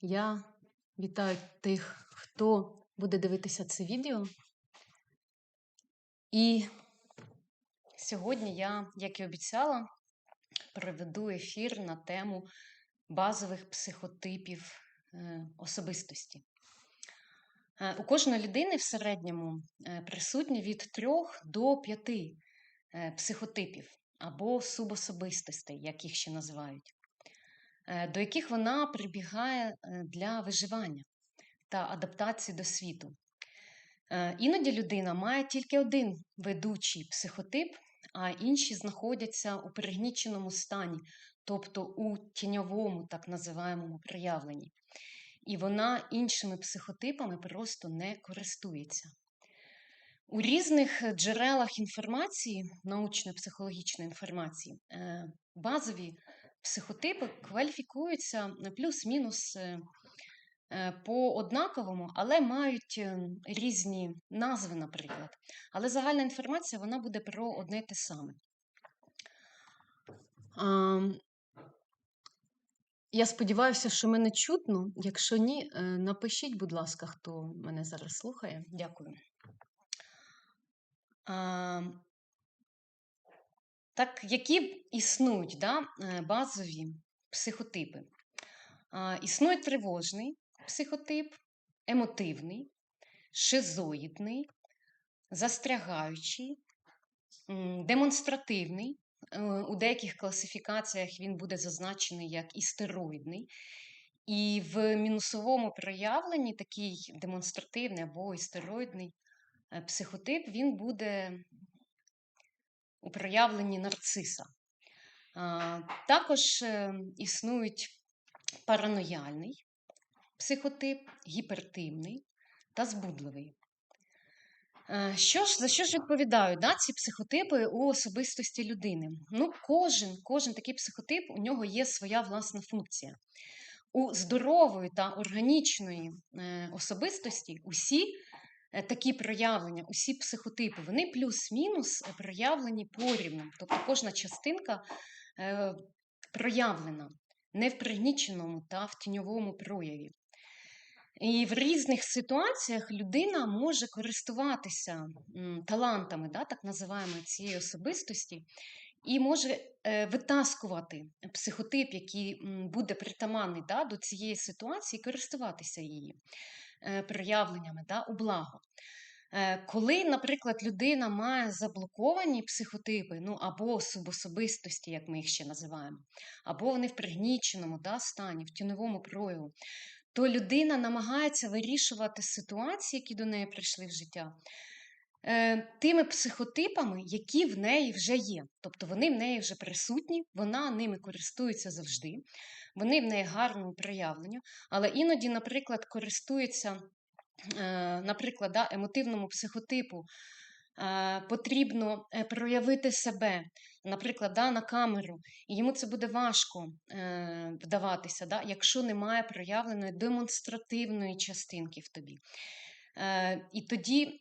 Я вітаю тих, хто буде дивитися це відео. І сьогодні я, як і обіцяла, проведу ефір на тему базових психотипів е, особистості. Е, У кожної людини в середньому е, присутні від 3 до 5 психотипів або субособистостей, як їх ще називають, до яких вона прибігає е, для виживання та адаптації до світу. Е, Іноді людина має тільки один ведучий психотип, а інші знаходяться у пригніченому стані, тобто у тіньовому, так називаємому проявленні. І вона іншими психотипами просто не користується. У різних джерелах інформації, научної психологічної інформації, е, базові психотипи кваліфікуються плюс-мінус е, е, по однаковому, але мають е, різні назви, наприклад. Але загальна інформація вона буде про одне те саме. Я сподіваюся, що мене чутно. Якщо ні, е, напишіть, будь ласка, хто мене зараз слухає. Дякую. Так, які існують да, е, базові психотипи? Існує тривожний психотип, емотивний, шизоїдний, застрягаючий, демонстративний. Е, У деяких класифікаціях він буде зазначений як істероїдний. І в мінусовому проявленні такий демонстративний або істероїдний е, психотип він буде у проявленні нарциса. Також е, існують паранояльний психотип, гіпертимний та збудливий. Е, Що ж, за що ж відповідають да, ці психотипи у особистості людини? Ну, кожен, кожен такий психотип, у нього є своя власна функція. У здорової та органічної е, особистості усі такі проявлення, усі психотипи, вони плюс-мінус е, проявлені порівну. Тобто кожна частинка е, проявлена не в пригніченому та в тіньовому прояві. І в різних ситуаціях людина може користуватися талантами, да, так називаємо цієї особистості, і може е, витаскувати психотип, який буде притаманний да, до цієї ситуації, користуватися її е, проявленнями да, у благо. Е, Коли, наприклад, людина має заблоковані психотипи, ну або субособистості, як ми їх ще називаємо, або вони в пригніченому да, стані, в тіньовому прояву, то людина намагається вирішувати ситуації, які до неї прийшли в життя, е, тими психотипами, які в неї вже є. Тобто вони в неї вже присутні, вона ними користується завжди, вони в неї гарному проявленню, але іноді, наприклад, користується, е, наприклад, да, емотивному психотипу. е, Потрібно е, проявити себе, наприклад, да, на камеру, і йому це буде важко е, вдаватися, да, якщо немає проявленої демонстративної частинки в тобі. Е, І тоді,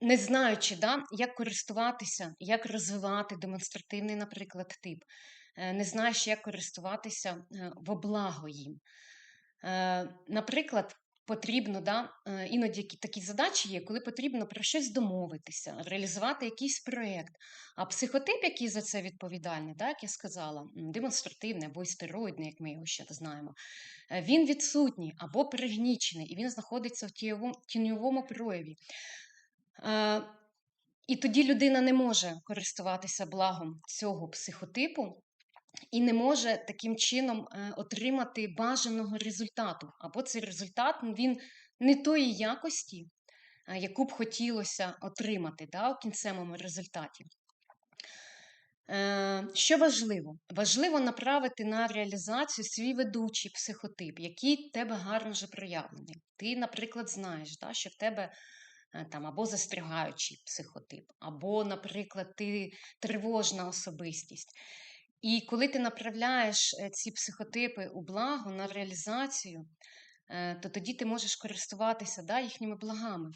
не знаючи, да, як користуватися, як розвивати демонстративний, наприклад, тип, не знаєш, як користуватися е, во благо їм. Е, Наприклад, потрібно, да, е, іноді такі задачі є, коли потрібно про щось домовитися, реалізувати якийсь проєкт. А психотип, який за це відповідальний, да, як я сказала, демонстративний або істероїдний, як ми його ще знаємо, е, він відсутній або пригнічений, і він знаходиться в тіньовому, прояві. Е, І тоді людина не може користуватися благом цього психотипу і не може таким чином е, отримати бажаного результату. Або цей результат ну, він не тої якості, е, яку б хотілося отримати да, у кінцевому результаті. Е, Що важливо? Важливо направити на реалізацію свій ведучий психотип, який тебе гарно вже проявлений. Ти, наприклад, знаєш, да, що в тебе там або застрягаючий психотип, або, наприклад, ти тривожна особистість. І коли ти направляєш е, ці психотипи у благо на реалізацію, е, то тоді ти можеш користуватися да, їхніми благами.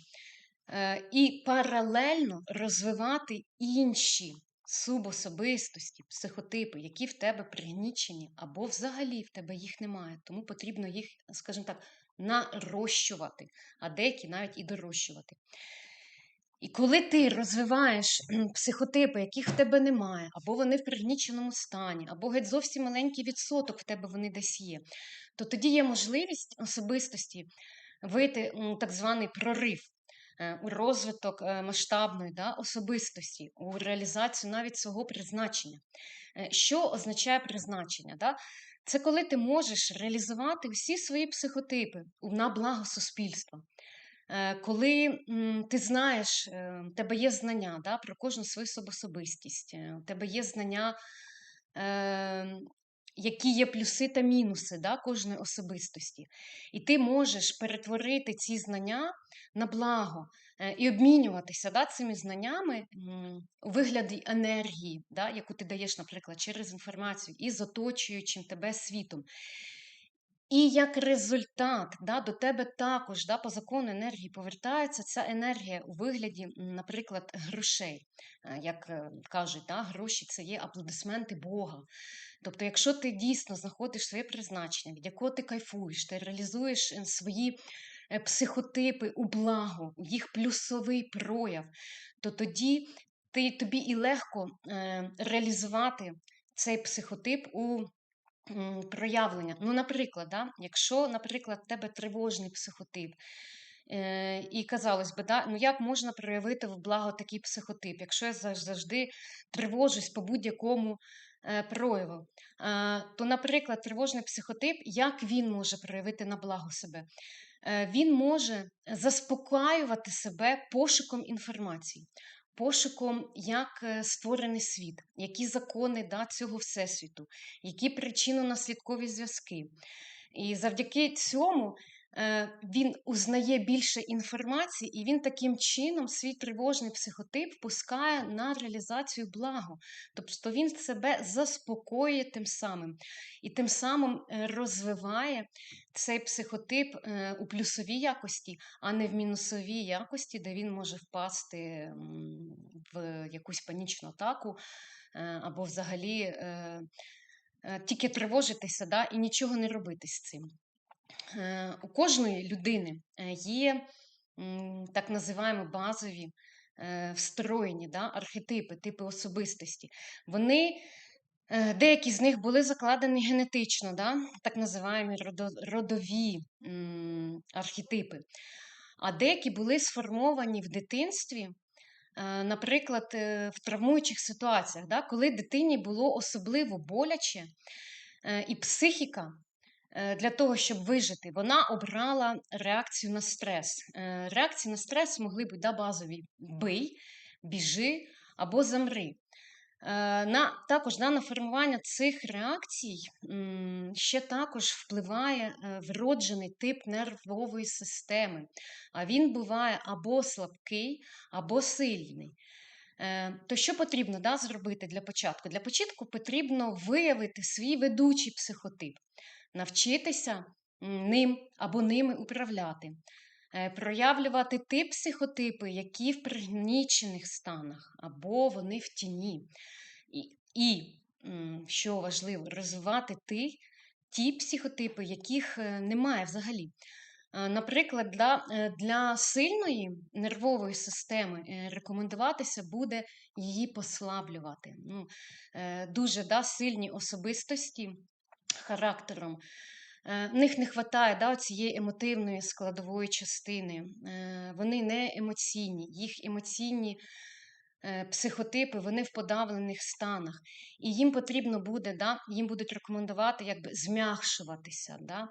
Е, І паралельно розвивати інші субособистості, психотипи, які в тебе пригнічені, або взагалі в тебе їх немає. Тому потрібно їх, скажімо так, нарощувати, а деякі навіть і дорощувати. І коли ти розвиваєш психотипи, яких в тебе немає, або вони в пригніченому стані, або геть зовсім маленький відсоток в тебе вони десь є, то тоді є можливість особистості вийти у так званий прорив, е, у розвиток е, масштабної да, особистості, у реалізацію навіть свого призначення. Е, що означає призначення? Да? Це коли ти можеш реалізувати всі свої психотипи на благо суспільства. Коли ти знаєш, у тебе є знання да, про кожну свою особистість, у тебе є знання які є плюси та мінуси да, кожної особистості. І ти можеш перетворити ці знання на благо е, і обмінюватися да, цими знаннями у вигляді енергії, да, яку ти даєш, наприклад, через інформацію із оточуючим тебе світом. І як результат да, до тебе також да, по закону енергії повертається ця енергія у вигляді, наприклад, грошей. Е, як е, кажуть, да, гроші це є аплодисменти Бога. Тобто, якщо ти дійсно знаходиш своє призначення, від якого ти кайфуєш, ти реалізуєш е, свої психотипи у благо, їх плюсовий прояв, то тоді ти, тобі і легко реалізувати цей психотип у проявлення. Ну, наприклад, да, якщо, наприклад, в тебе тривожний психотип, е, і казалось би, да, ну як можна проявити в благо такий психотип, якщо я завжди тривожусь по будь-якому е, прояву, е, то, наприклад, тривожний психотип, як він може проявити на благо себе? Він може заспокаювати себе пошуком інформації пошуком, як е, створений світ, які закони да, цього всесвіту, які причинно-наслідкові зв'язки. І завдяки цьому Е, він узнає більше інформації, і він таким чином свій тривожний психотип пускає на реалізацію благо. Тобто він себе заспокоює тим самим і тим самим е, розвиває цей психотип е, у плюсовій якості, а не в мінусовій якості, де він може впасти в якусь панічну атаку або взагалі. Тільки тривожитися да, і нічого не робити з цим. Е, у кожної людини е, є так називаємо базові е, встроєні да, архетипи, типи особистості. Вони, Деякі з них були закладені генетично, да, так називаємо родові архетипи. А деякі були сформовані в дитинстві, наприклад, в травмуючих ситуаціях, да, коли дитині було особливо боляче, і психіка Е, для того, щоб вижити, вона обрала реакцію на стрес. Е, реакції на стрес могли бути да, базові бий, біжи або замри. Е, на, Також да, на формування цих реакцій ще також впливає вроджений тип нервової системи. А він буває або слабкий, або сильний. То що потрібно да, зробити для початку? Для початку потрібно виявити свій ведучий психотип навчитися ним або ними управляти, е, проявлювати ті психотипи, які в пригнічених станах, або вони в тіні. І, і що важливо, розвивати ті, ті психотипи, яких е, немає взагалі. Е, наприклад, для для сильної нервової системи рекомендуватися буде її послаблювати. Ну, Дуже да, сильні особистості характером. Е, в них не вистачає да, цієї емотивної складової частини. Е, вони не емоційні, їх емоційні е, психотипи вони в подавлених станах. І їм потрібно буде, да, їм будуть рекомендувати якби зм'якшуватися, да,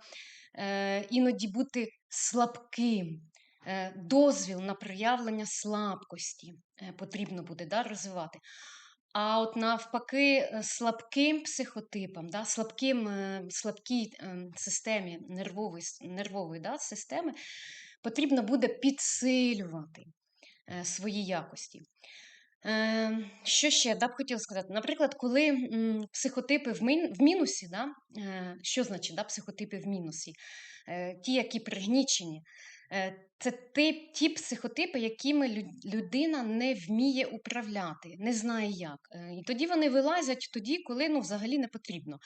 іноді бути слабким. Дозвіл на проявлення слабкості потрібно буде да, розвивати. А от навпаки, е, слабким психотипам, да, слабким, е, слабкій ем, системі нервової нервової да, системи потрібно буде підсилювати е, свої якості. Ем, що ще да, б хотіла сказати? Наприклад, коли психотипи в мінусі, да, що значить да, психотипи в мінусі? Ті, які пригнічені, це тип, ті психотипи, якими людина не вміє управляти, не знає як. Е, І тоді вони вилазять тоді, коли ну, взагалі не потрібно.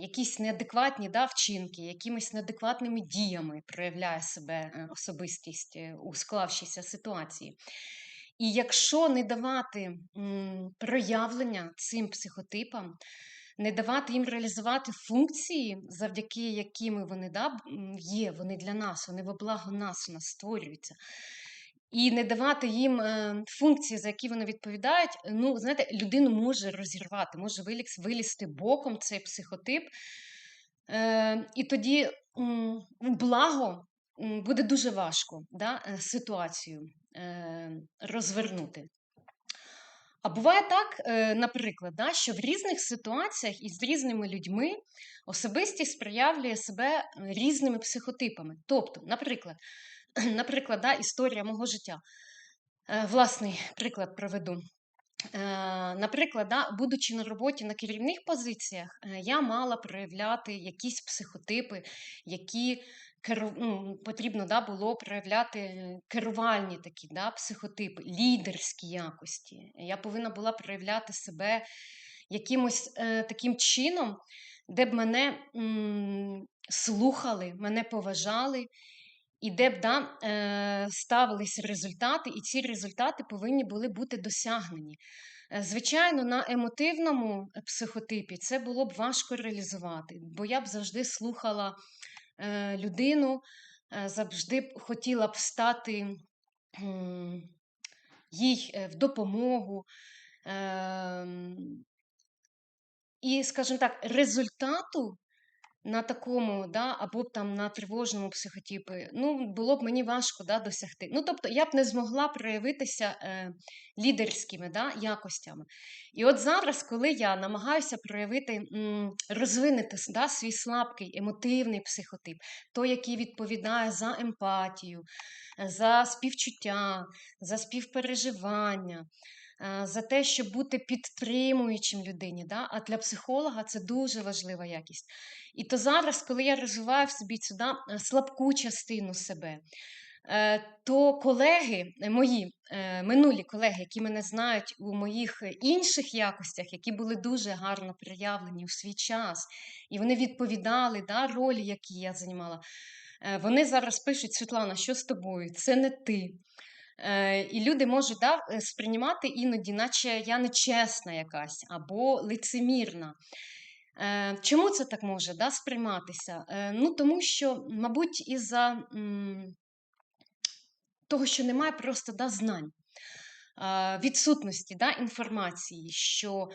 Якісь неадекватні да, вчинки, якимись неадекватними діями проявляє себе е, особистість е, у склавшійся ситуації. І якщо не давати проявлення цим психотипам, не давати їм реалізувати функції, завдяки якими вони да, є, вони для нас, вони во благо нас у нас створюються. І не давати їм е, функції, за які вони відповідають, ну, знаєте, людину може розірвати, може виліз, вилізти боком цей психотип. Е, і тоді благо буде дуже важко да, е, ситуацію е, розвернути. А буває так, е, наприклад, да, що в різних ситуаціях і з різними людьми особистість проявлює себе е, різними психотипами. Тобто, наприклад, наприклад, да, історія мого життя. Е, Власний приклад проведу. Наприклад, да, будучи на роботі на керівних позиціях, я мала проявляти якісь психотипи, які керу... ну, потрібно да, було проявляти е, керувальні такі да, психотипи, лідерські якості. Я повинна була проявляти себе якимось е, таким чином, де б мене м, слухали, мене поважали. І де б да, е, ставились результати, і ці результати повинні були бути досягнені. Е, Звичайно, на емотивному психотипі це було б важко реалізувати, бо я б завжди слухала е, людину, е, завжди хотіла б стати їй е, в допомогу. Ем, І, скажімо так, результату на такому, да, або б там на тривожному психотипі, ну, було б мені важко да, досягти. Ну, тобто, я б не змогла проявитися е, лідерськими да, якостями. І от зараз, коли я намагаюся проявити, м, розвинути да, свій слабкий емотивний психотип, той, який відповідає за емпатію, за співчуття, за співпереживання. Е, За те, щоб бути підтримуючим людині, Да? а для психолога це дуже важлива якість. І то зараз, коли я розвиваю в собі цю да, е, слабку частину себе, е, то колеги мої, минулі колеги, які мене знають у моїх інших якостях, які були дуже гарно проявлені у свій час, і вони відповідали да, ролі, які я займала, вони зараз пишуть: Світлана, що з тобою? Це не ти. Е, І люди можуть да, е, сприймати іноді, наче я нечесна якась або лицемірна. Е, Чому це так може да, сприйматися? Ну, тому що, мабуть, із-за того, що немає просто да, знань, відсутності да, інформації, що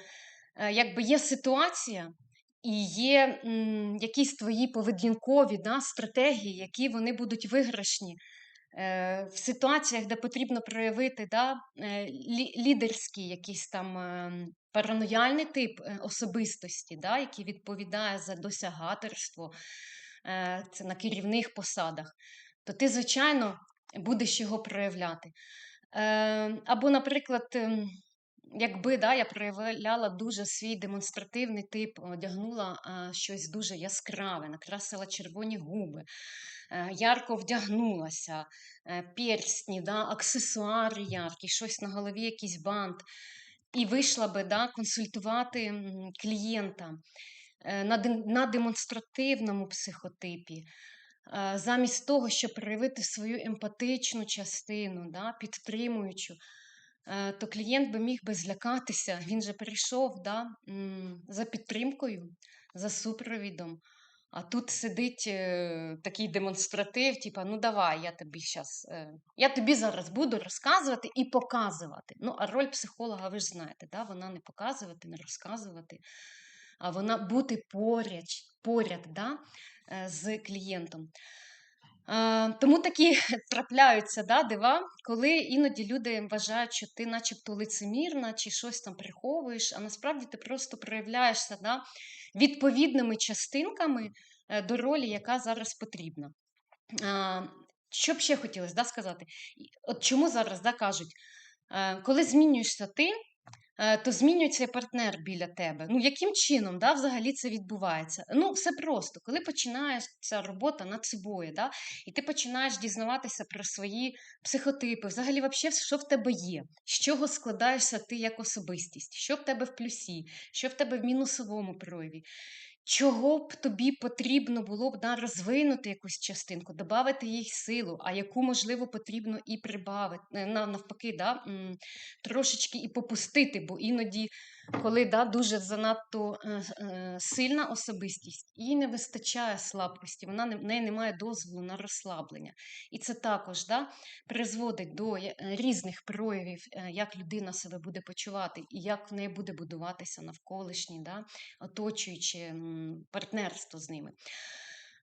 якби є ситуація. І є м, якісь твої поведінкові да, стратегії, які вони будуть виграшні в ситуаціях, де потрібно проявити да, е, лідерський якийсь там е, паранояльний тип е, особистості, да, який відповідає за досягаторство, е, це на керівних посадах, то ти, звичайно, будеш його проявляти. Е, або, наприклад, ем, якби да, я проявляла дуже свій демонстративний тип, одягнула щось дуже яскраве, накрасила червоні губи, е, ярко вдягнулася, е, перстні, да, аксесуари яркі, щось на голові, якийсь бант. І вийшла би да, консультувати клієнта е, на, демонстративному психотипі. Замість того, щоб проявити свою емпатичну частину, да, підтримуючу, то клієнт би міг би злякатися. Він же прийшов да, за підтримкою, за супровідом. А тут сидить е, такий демонстратив, типа, ну давай, я тобі щас, е, я тобі зараз буду розказувати і показувати. Ну, а роль психолога, ви ж знаєте, да? вона не показувати, не розказувати, а вона бути поряд, поряд да? е, з клієнтом. Е, Тому такі трапляються да, дива, коли іноді люди вважають, що ти начебто лицемірна чи щось там приховуєш, а насправді ти просто проявляєшся да, відповідними частинками е, до ролі, яка зараз потрібна. Е, Що б ще хотілося да, сказати? От чому зараз да, кажуть, коли змінюєшся ти, е, то змінюється партнер біля тебе. Ну, яким чином да, взагалі це відбувається? Ну, все просто, коли починається робота над собою, да, і ти починаєш дізнаватися про свої психотипи, взагалі, вообще, що в тебе є, з чого складаєшся ти як особистість, що в тебе в плюсі, що в тебе в мінусовому прояві. Чого б тобі потрібно було б да, розвинути якусь частинку, додати їй силу, а яку, можливо, потрібно і прибавити, е, навпаки, да, трошечки і попустити, бо іноді, коли да, дуже занадто е, е, сильна особистість, їй не вистачає слабкості, вона не, в неї не має дозволу на розслаблення. І це також да, призводить до різних проявів, як людина себе буде почувати і як в неї буде будуватися навколишні, да, оточуючи партнерство з ними.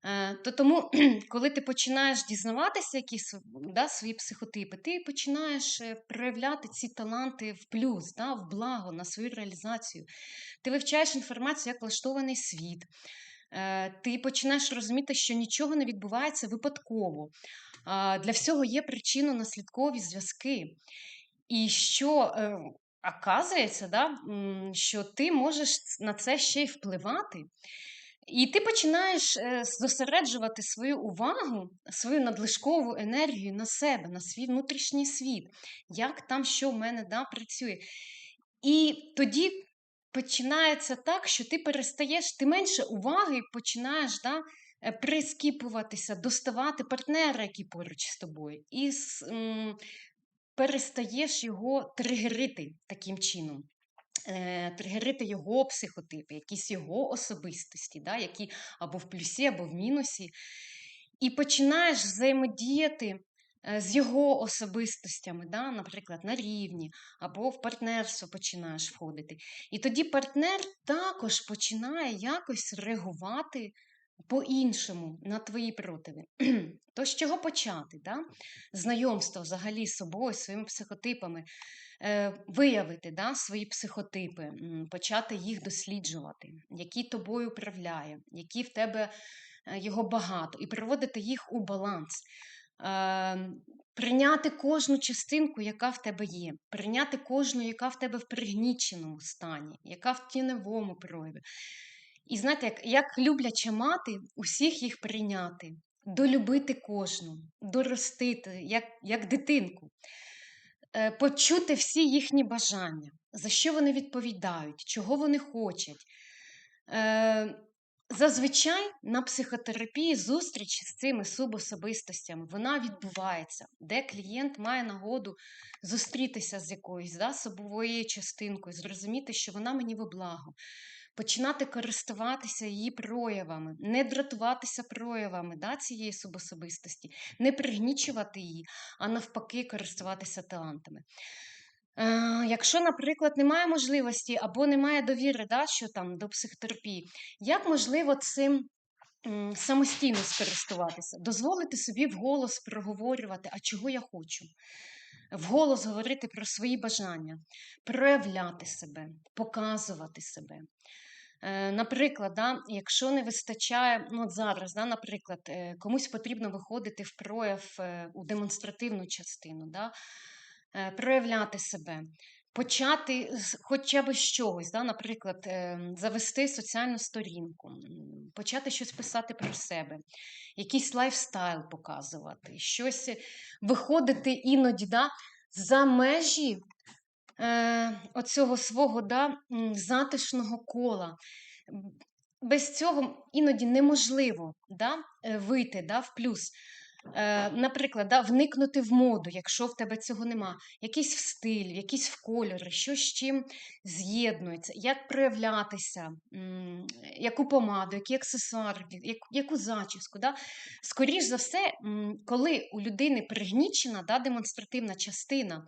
Е, то Тому, коли ти починаєш дізнаватися якісь да, свої психотипи, ти починаєш е, проявляти ці таланти в плюс, да, в благо, на свою реалізацію. Ти вивчаєш інформацію, як влаштований світ. Е, ти починаєш розуміти, що нічого не відбувається випадково. Для всього є причинно-наслідкові зв'язки. І що оказується, да, що ти можеш на це ще й впливати. І ти починаєш е, зосереджувати свою увагу, свою надлишкову енергію на себе, на свій внутрішній світ, як там, що в мене да, працює. І тоді починається так, що ти перестаєш, ти менше уваги починаєш да, е, прискіпуватися, доставати партнера, які поруч з тобою. І перестаєш його тригерити таким чином. Е, тригерити його психотипи, якісь його особистості, да, які або в плюсі, або в мінусі. І починаєш взаємодіяти е, з його особистостями, да, наприклад, на рівні, або в партнерство починаєш входити. І тоді партнер також починає якось реагувати по-іншому на твої противи. То з чого почати? Да? Знайомство взагалі з собою, своїми психотипами, е, виявити да, свої психотипи, почати їх досліджувати, які тобою управляє, які в тебе е, його багато, і приводити їх у баланс. Е, Прийняти кожну частинку, яка в тебе є, прийняти кожну, яка в тебе в пригніченому стані, яка в тіневому прояві. І знаєте, як як любляча мати, усіх їх прийняти, долюбити кожну, доростити, як як дитинку, е, почути всі їхні бажання, за що вони відповідають, чого вони хочуть. Е, зазвичай на психотерапії зустріч з цими субособистостями вона відбувається, де клієнт має нагоду зустрітися з якоюсь да, собовою частинкою, зрозуміти, що вона мені во благо починати користуватися її проявами, не дратуватися проявами да, цієї субособистості, не пригнічувати її, а навпаки, користуватися талантами. Е, Якщо, наприклад, немає можливості або немає довіри, да, що там до психотерапії, як можливо цим самостійно скористуватися, дозволити собі вголос проговорювати, а чого я хочу. Вголос говорити про свої бажання, проявляти себе, показувати себе. Е, наприклад, да, якщо не вистачає, ну от зараз, да, наприклад, е, комусь потрібно виходити в прояв е, у демонстративну частину, да, проявляти себе, почати хоча б з чогось, да, наприклад, завести соціальну сторінку, почати щось писати про себе, якийсь лайфстайл показувати, щось виходити іноді да, за межі е, оцього свого да, затишного кола. Без цього іноді неможливо да, е, вийти да, в плюс. Е, Наприклад, да, вникнути в моду, якщо в тебе цього нема, якийсь в стиль, якісь в кольори, що з чим з'єднується, як проявлятися, яку помаду, які аксесуари, яку зачіску. Да? Скоріш за все, коли у людини пригнічена да, демонстративна частина,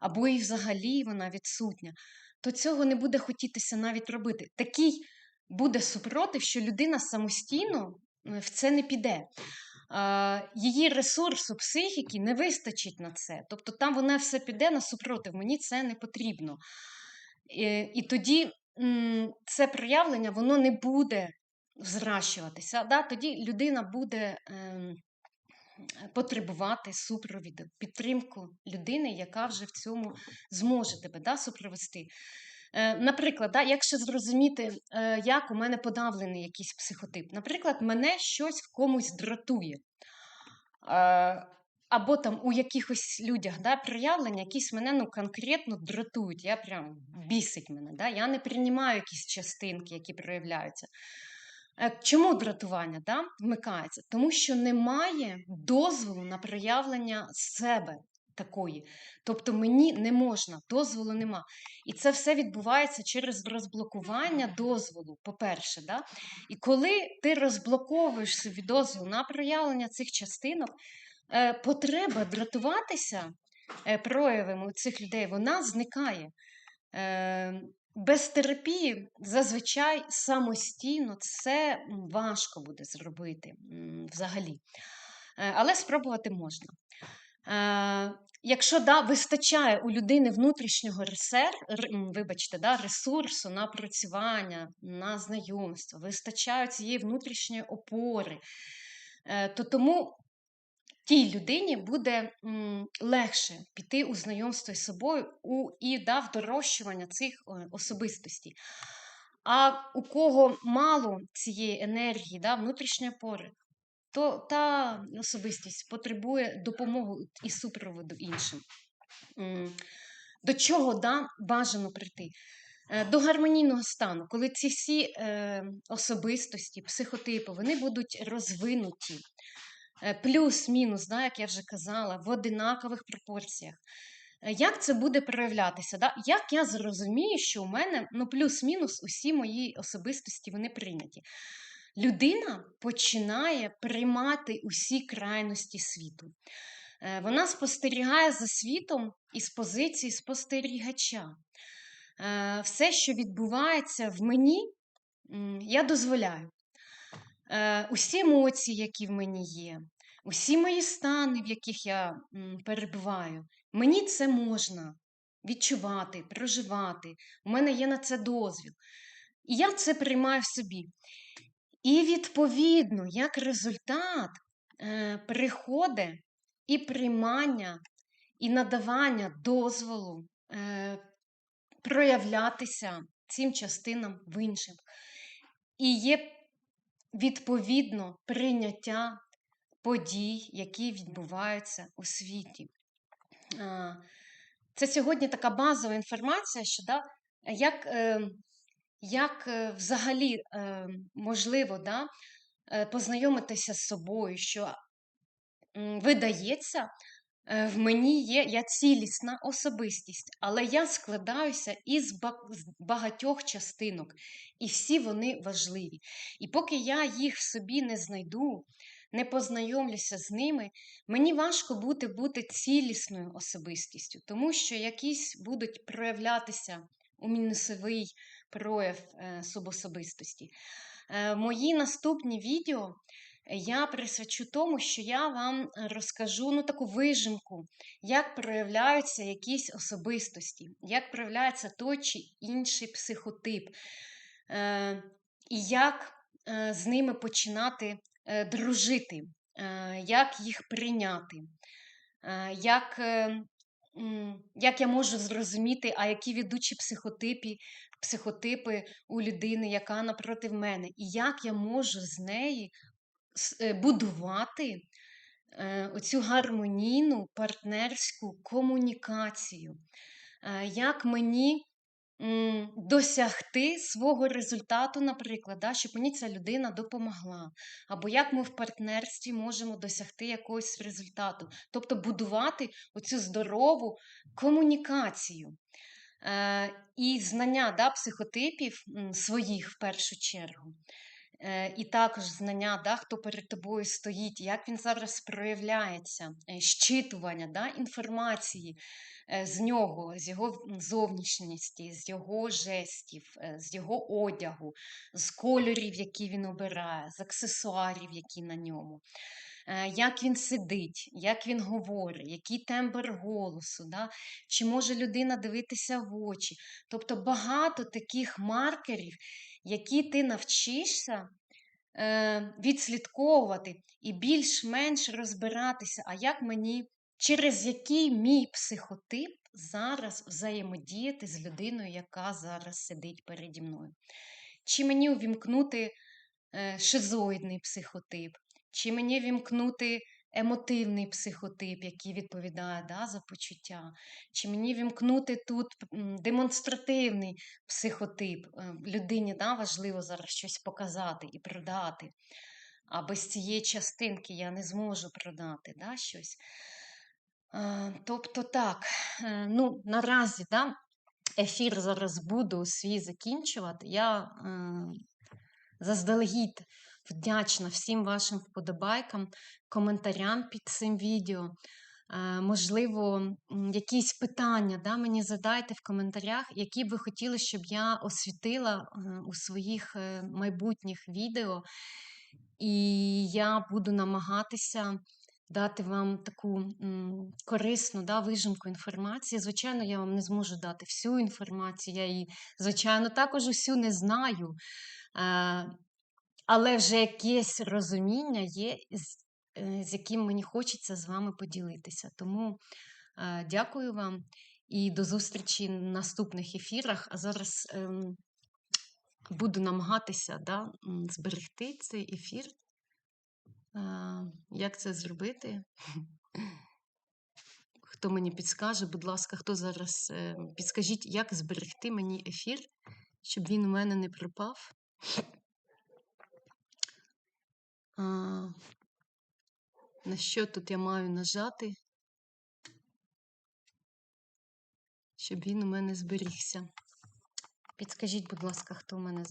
або і взагалі вона відсутня, то цього не буде хотітися навіть робити. Такий буде супротив, що людина самостійно в це не піде. Її ресурсу психіки не вистачить на це. Тобто там вона все піде на супротив, мені це не потрібно. І, і тоді це проявлення воно не буде зращуватися. Да? Тоді людина буде ем, потребувати супровіду, підтримку людини, яка вже в цьому зможе тебе да, супровести. Е, Наприклад, да, якщо зрозуміти, е, як у мене подавлений якийсь психотип, наприклад, мене щось в комусь дратує. Е, або там у якихось людях да, проявлення, якісь мене ну, конкретно дратують. Я прям бісить мене. Да? Я не приймаю якісь частинки, які проявляються. Чому дратування да, вмикається? Тому що немає дозволу на проявлення себе такої. Тобто мені не можна, дозволу нема. І це все відбувається через розблокування дозволу, по-перше. Да? І коли ти розблоковуєш собі дозвіл на проявлення цих частинок, е, потреба дратуватися е, проявами цих людей, вона зникає. Е, без терапії зазвичай самостійно це важко буде зробити взагалі. Але спробувати можна. Е, якщо да, вистачає у людини внутрішнього ресер, вибачте, да, ресурсу на працювання, на знайомство, вистачає цієї внутрішньої опори, е, то тому тій людині буде легше піти у знайомство з собою у, і дав дорощування цих особистостей. А у кого мало цієї енергії, да, внутрішньої опори, то та особистість потребує допомоги і супроводу іншим. До чого да, бажано прийти? Е, до гармонійного стану, коли ці всі е, особистості, психотипи, вони будуть розвинуті, е, плюс-мінус, да, як я вже казала, в одинакових пропорціях. Як це буде проявлятися? Да? Як я зрозумію, що у мене ну, плюс-мінус усі мої особистості вони прийняті? Людина починає приймати усі крайності світу. Е, вона спостерігає за світом із позиції спостерігача. Е, все, що відбувається в мені, я дозволяю. Е, усі емоції, які в мені є, усі мої стани, в яких я перебуваю, мені це можна відчувати, проживати. У мене є на це дозвіл. І я це приймаю в собі. І, відповідно, як результат е, приходить і приймання, і надавання дозволу е, проявлятися цим частинам в інших. І є відповідно прийняття подій, які відбуваються у світі. Е, це сьогодні така базова інформація, що да, як як е, взагалі е, можливо да, е, познайомитися з собою, що видається, в мені є я цілісна особистість, але я складаюся із багатьох частинок, і всі вони важливі. І поки я їх в собі не знайду, не познайомлюся з ними, мені важко бути бути цілісною особистістю, тому що якісь будуть проявлятися у мінусовий прояв е, субособистості. Е, мої наступні відео я присвячу тому, що я вам розкажу ну, таку вижимку, як проявляються якісь особистості, як проявляється той чи інший психотип, е, і як з ними починати дружити, як їх прийняти. Як як я можу зрозуміти, а які ведучі психотипи психотипи у людини, яка напротив мене, і як я можу з неї е, будувати е, оцю гармонійну партнерську комунікацію, е, як мені досягти свого результату, наприклад, да, щоб мені ця людина допомогла. Або як ми в партнерстві можемо досягти якогось результату. Тобто будувати оцю здорову комунікацію. Е, І знання да, психотипів своїх в першу чергу. Е, І також знання, да, хто перед тобою стоїть, як він зараз проявляється, е, щитування да, інформації. З нього, з його зовнішністі, з його жестів, з його одягу, з кольорів, які він обирає, з аксесуарів, які на ньому. Е, як він сидить, як він говорить, який тембр голосу, да? чи може людина дивитися в очі. Тобто багато таких маркерів, які ти навчишся е, відслідковувати і більш-менш розбиратися, а як мені, через який мій психотип зараз взаємодіяти з людиною, яка зараз сидить переді мною. Чи мені увімкнути е, шизоїдний психотип, чи мені вімкнути емотивний психотип, який відповідає да, за почуття, чи мені вімкнути тут демонстративний психотип. Е, Людині да, важливо зараз щось показати і продати. А без цієї частинки я не зможу продати да, щось. Е, Тобто так, е, ну, наразі да, ефір зараз буду свій закінчувати. Я заздалегідь вдячна всім вашим вподобайкам, коментарям під цим відео. Е, Можливо, якісь питання да, мені задайте в коментарях, які б ви хотіли, щоб я освітила е, у своїх е, майбутніх відео. І я буду намагатися дати вам таку корисну да, вижимку інформації. Звичайно, я вам не зможу дати всю інформацію, я її, звичайно, також усю не знаю. Е, але вже якесь розуміння є, з, е, з яким мені хочеться з вами поділитися. Тому е, дякую вам і до зустрічі в наступних ефірах. А зараз ем, буду намагатися да, зберегти цей ефір. Е, Як це зробити? Хто мені підскаже, будь ласка, хто зараз е, підскажіть, як зберегти мені ефір, щоб він у мене не пропав. А, на що тут я маю нажати, щоб він у мене зберігся? Підскажіть, будь ласка, хто у мене